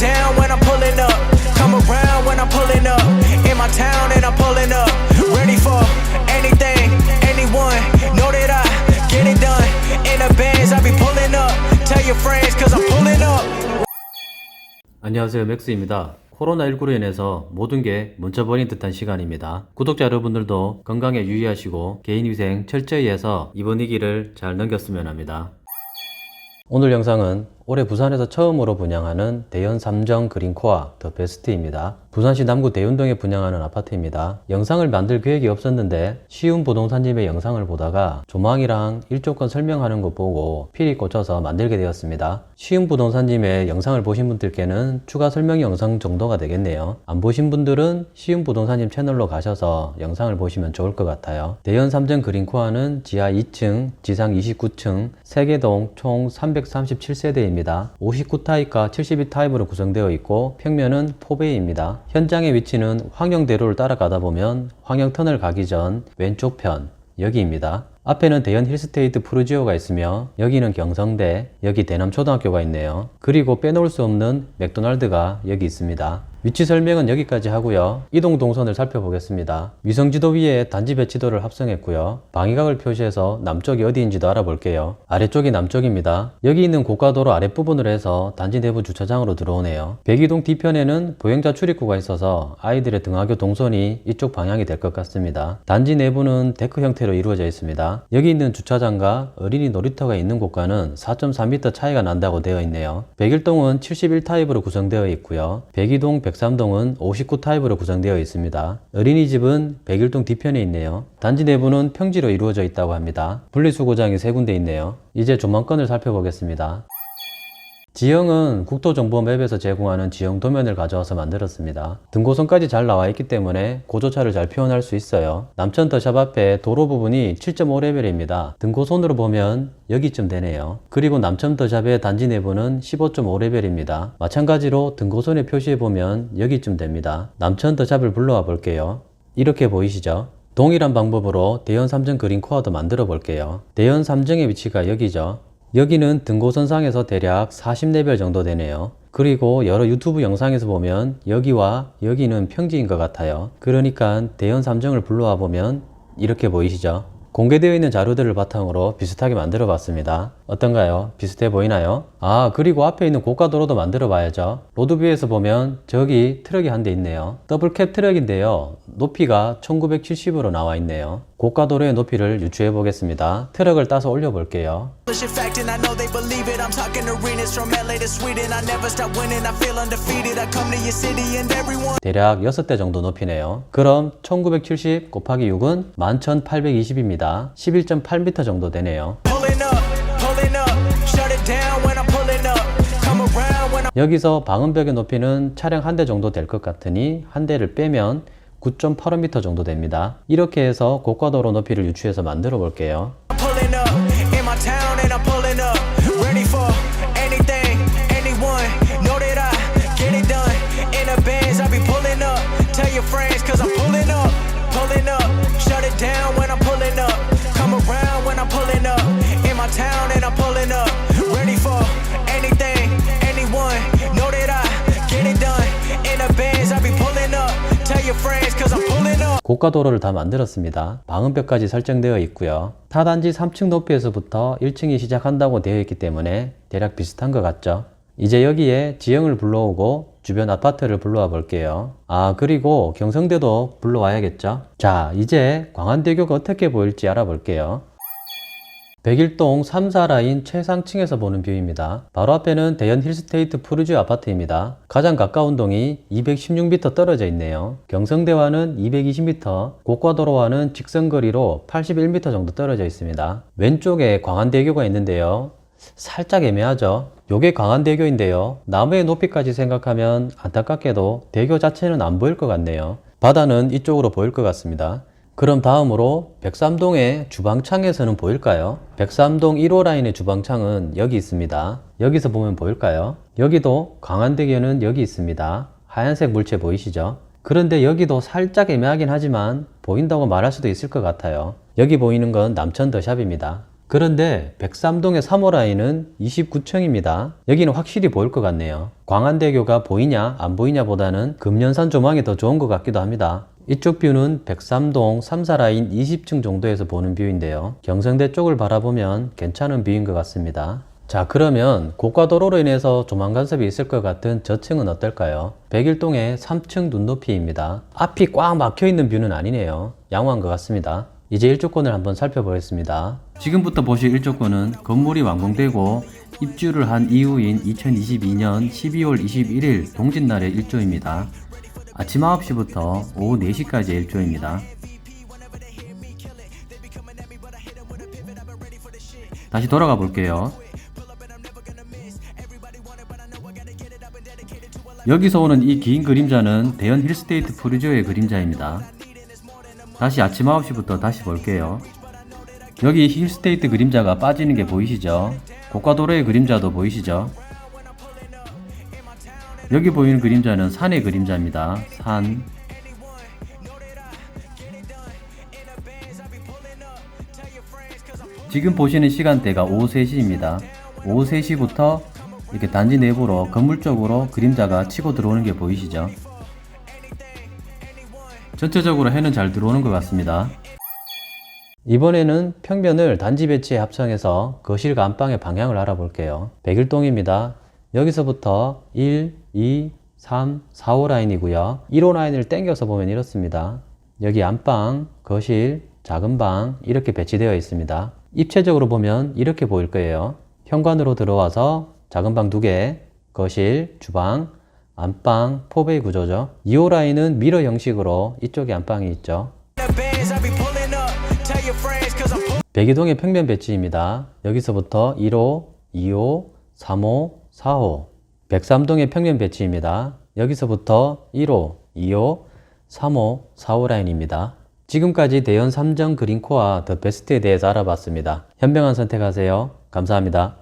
down when I'm pulling up. Come around when I'm pulling up. In my town and I'm pulling up. Ready for anything, anyone. Know that I get it done. In the bands, I be pulling up. Tell your friends, cause I'm pulling up. 안녕하세요 맥스입니다. 코로나19로 인해서 모든 게 멈춰버린 듯한 시간입니다. 구독자 여러분들도 건강에 유의하시고 개인위생 철저히 해서 이번 위기를 잘 넘겼으면 합니다. 오늘 영상은 올해 부산에서 처음으로 분양하는 대연 삼정 그린코아 더 베스트입니다. 부산시 남구 대운동에 분양하는 아파트입니다. 영상을 만들 계획이 없었는데 쉬운 부동산집의 영상을 보다가 조망이랑 일조권 설명하는 거 보고 필히 꽂혀서 만들게 되었습니다. 쉬운 부동산집의 영상을 보신 분들께는 추가 설명 영상 정도가 되겠네요. 안 보신 분들은 쉬운 부동산집 채널로 가셔서 영상을 보시면 좋을 것 같아요. 대연 삼정 그린코아는 지하 2층, 지상 29층, 세개동 총 337세대입니다. 59타입과 72타입으로 구성되어 있고 평면은 포베이입니다. 현장의 위치는 황영대로를 따라가다 보면 황영터널 가기 전 왼쪽 편 여기입니다. 앞에는 대연 힐스테이트 푸르지오가 있으며 여기는 경성대, 여기 대남초등학교가 있네요. 그리고 빼놓을 수 없는 맥도날드가 여기 있습니다. 위치 설명은 여기까지 하고요. 이동 동선을 살펴보겠습니다. 위성지도 위에 단지 배치도를 합성했고요. 방위각을 표시해서 남쪽이 어디인지도 알아볼게요. 아래쪽이 남쪽입니다. 여기 있는 고가도로 아랫부분으로 해서 단지 내부 주차장으로 들어오네요. 백이동 뒤편에는 보행자 출입구가 있어서 아이들의 등하교 동선이 이쪽 방향이 될 것 같습니다. 단지 내부는 데크 형태로 이루어져 있습니다. 여기 있는 주차장과 어린이 놀이터가 있는 곳과는 4.3m 차이가 난다고 되어 있네요. 백일동은 71타입으로 구성되어 있고요. 백이동 103동은 59타입으로 구성되어 있습니다. 어린이집은 101동 뒤편에 있네요. 단지 내부는 평지로 이루어져 있다고 합니다. 분리수거장이 세 군데 있네요. 이제 조망권을 살펴보겠습니다. 지형은 국토정보맵에서 제공하는 지형 도면을 가져와서 만들었습니다. 등고선까지 잘 나와 있기 때문에 고조차를 잘 표현할 수 있어요. 남천 더샵 앞에 도로 부분이 7.5레벨입니다. 등고선으로 보면 여기쯤 되네요. 그리고 남천 더샵의 단지 내부는 15.5레벨입니다. 마찬가지로 등고선에 표시해 보면 여기쯤 됩니다. 남천 더샵을 불러와 볼게요. 이렇게 보이시죠? 동일한 방법으로 대연 3정 그린 코어도 만들어 볼게요. 대연 3정의 위치가 여기죠. 여기는 등고선상에서 대략 40레벨 정도 되네요. 그리고 여러 유튜브 영상에서 보면 여기와 여기는 평지인 것 같아요. 그러니까 대연 3정을 불러와 보면 이렇게 보이시죠? 공개되어 있는 자료들을 바탕으로 비슷하게 만들어 봤습니다. 어떤가요? 비슷해 보이나요? 아, 그리고 앞에 있는 고가도로도 만들어 봐야죠. 로드뷰에서 보면 저기 트럭이 한 대 있네요. 더블캡 트럭인데요. 높이가 1970으로 나와 있네요. 고가 도로의 높이를 유추해 보겠습니다. 트럭을 따서 올려 볼게요. 대략 6대 정도 높이네요. 그럼 1970 곱하기 6은 11,820입니다. 11.8m 정도 되네요. 여기서 방음벽의 높이는 차량 한 대 정도 될 것 같으니 한 대를 빼면 9.85m 정도 됩니다. 이렇게 해서 고가도로 높이를 유추해서 만들어 볼게요. 고가 도로를 다 만들었습니다. 방음벽까지 설정되어 있고요. 타단지 3층 높이에서부터 1층이 시작한다고 되어 있기 때문에 대략 비슷한 것 같죠? 이제 여기에 지형을 불러오고 주변 아파트를 불러와 볼게요. 아, 그리고 경성대도 불러와야겠죠? 자, 이제 광안대교가 어떻게 보일지 알아볼게요. 백일동 3, 4라인 최상층에서 보는 뷰입니다. 바로 앞에는 대연 힐스테이트 푸르지오 아파트입니다. 가장 가까운 동이 216m 떨어져 있네요. 경성대와는 220m, 고가도로와는 직선거리로 81m 정도 떨어져 있습니다. 왼쪽에 광안대교가 있는데요. 살짝 애매하죠? 요게 광안대교인데요. 나무의 높이까지 생각하면 안타깝게도 대교 자체는 안 보일 것 같네요. 바다는 이쪽으로 보일 것 같습니다. 그럼 다음으로 백삼동의 주방창에서는 보일까요? 백삼동 1호 라인의 주방창은 여기 있습니다. 여기서 보면 보일까요? 여기도 광안대교는 여기 있습니다. 하얀색 물체 보이시죠? 그런데 여기도 살짝 애매하긴 하지만 보인다고 말할 수도 있을 것 같아요. 여기 보이는 건 남천 더샵입니다. 그런데 103동의 3호 라인은 29층입니다. 여기는 확실히 보일 것 같네요. 광안대교가 보이냐 안 보이냐 보다는 금년산 조망이 더 좋은 것 같기도 합니다. 이쪽 뷰는 103동 3, 4라인 20층 정도에서 보는 뷰인데요. 경성대 쪽을 바라보면 괜찮은 뷰인 것 같습니다. 자 그러면 고가도로로 인해서 조망 간섭이 있을 것 같은 저층은 어떨까요? 101동의 3층 눈높이입니다. 앞이 꽉 막혀있는 뷰는 아니네요. 양호한 것 같습니다. 이제 일조권을 한번 살펴보겠습니다. 지금부터 보실 일조권은 건물이 완공되고 입주를 한 이후인 2022년 12월 21일 동짓날의 일조입니다. 아침 9시부터 오후 4시까지의 일조입니다. 다시 돌아가 볼게요. 여기서 오는 이 긴 그림자는 대연 힐스테이트 프리조의 그림자입니다. 다시 아침 9시부터 다시 볼게요. 여기 힐스테이트 그림자가 빠지는 게 보이시죠? 고가도로의 그림자도 보이시죠? 여기 보이는 그림자는 산의 그림자입니다. 산. 지금 보시는 시간대가 오후 3시입니다. 오후 3시부터 이렇게 단지 내부로 건물 쪽으로 그림자가 치고 들어오는 게 보이시죠? 전체적으로 해는 잘 들어오는 것 같습니다. 이번에는 평면을 단지 배치에 합성해서 거실과 안방의 방향을 알아볼게요. 101동입니다. 여기서부터 1, 2, 3, 4, 5 라인이고요. 1호 라인을 땡겨서 보면 이렇습니다. 여기 안방, 거실, 작은 방 이렇게 배치되어 있습니다. 입체적으로 보면 이렇게 보일 거예요. 현관으로 들어와서 작은 방두 개, 거실, 주방, 안방, 포베이 구조죠. 2호 라인은 미러 형식으로 이쪽에 안방이 있죠. 백이동의 평면 배치입니다. 여기서부터 1호, 2호, 3호, 4호. 103동의 평면 배치입니다. 여기서부터 1호, 2호, 3호, 4호 라인입니다. 지금까지 대연 3정 그린코어 더 베스트에 대해서 알아봤습니다. 현명한 선택하세요. 감사합니다.